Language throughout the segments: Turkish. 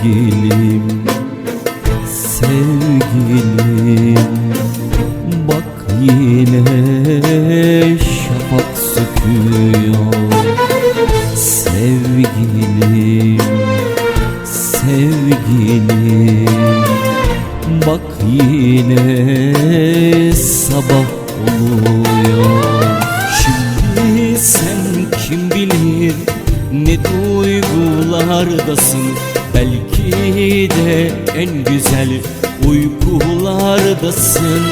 sevgilim Sevgilim. Bak yine şafak söküyor. Sevgilim Sevgilim. Bak yine sabah oluyor. Şimdi sen kim bilir ne duygulardasın? De en güzel uykulardasın.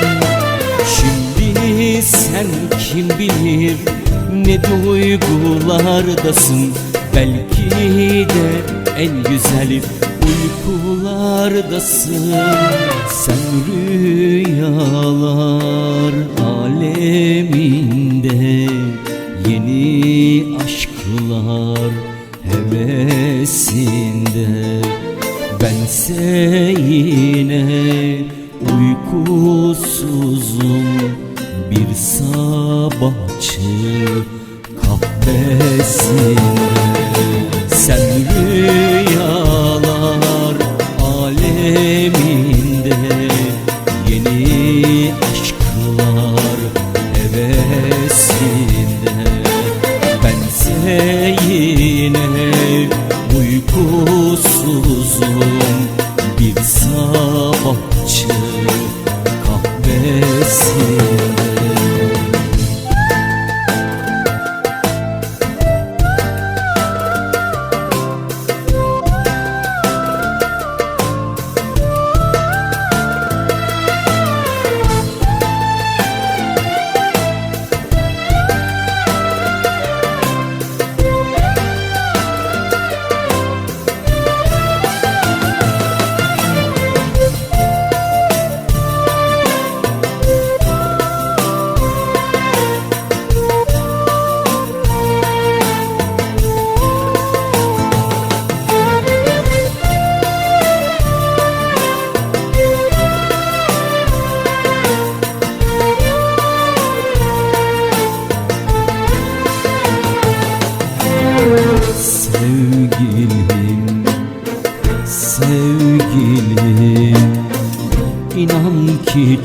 Şimdi sen kim bilir ne duygulardasın? Belki de en güzel uykulardasın. Sen rüyalar aleminde Yeni aşklar hevesinde Bense yine uykusuzum. Bir sabahçı kahvesinde Sen rüyalar aleminde Yeni aşklar hevesinde. Bense yine kahvesinde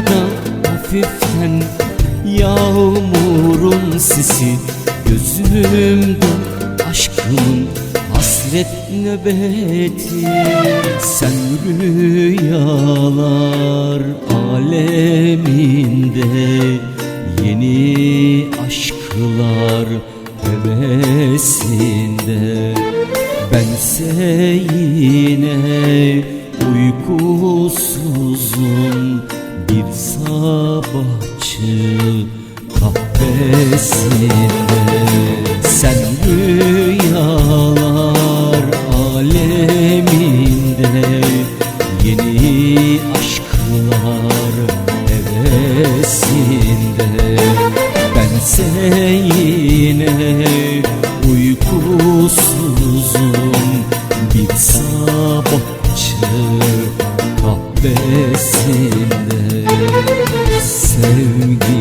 Dışarıda hafiften yağmurun sesi Gözümde aşkımın hasret nöbeti. Sen rüyalar aleminde Yeni aşklar hevesinde. Bense yine uykusuzum Bir sabahçı kahvesinde Sevgilim,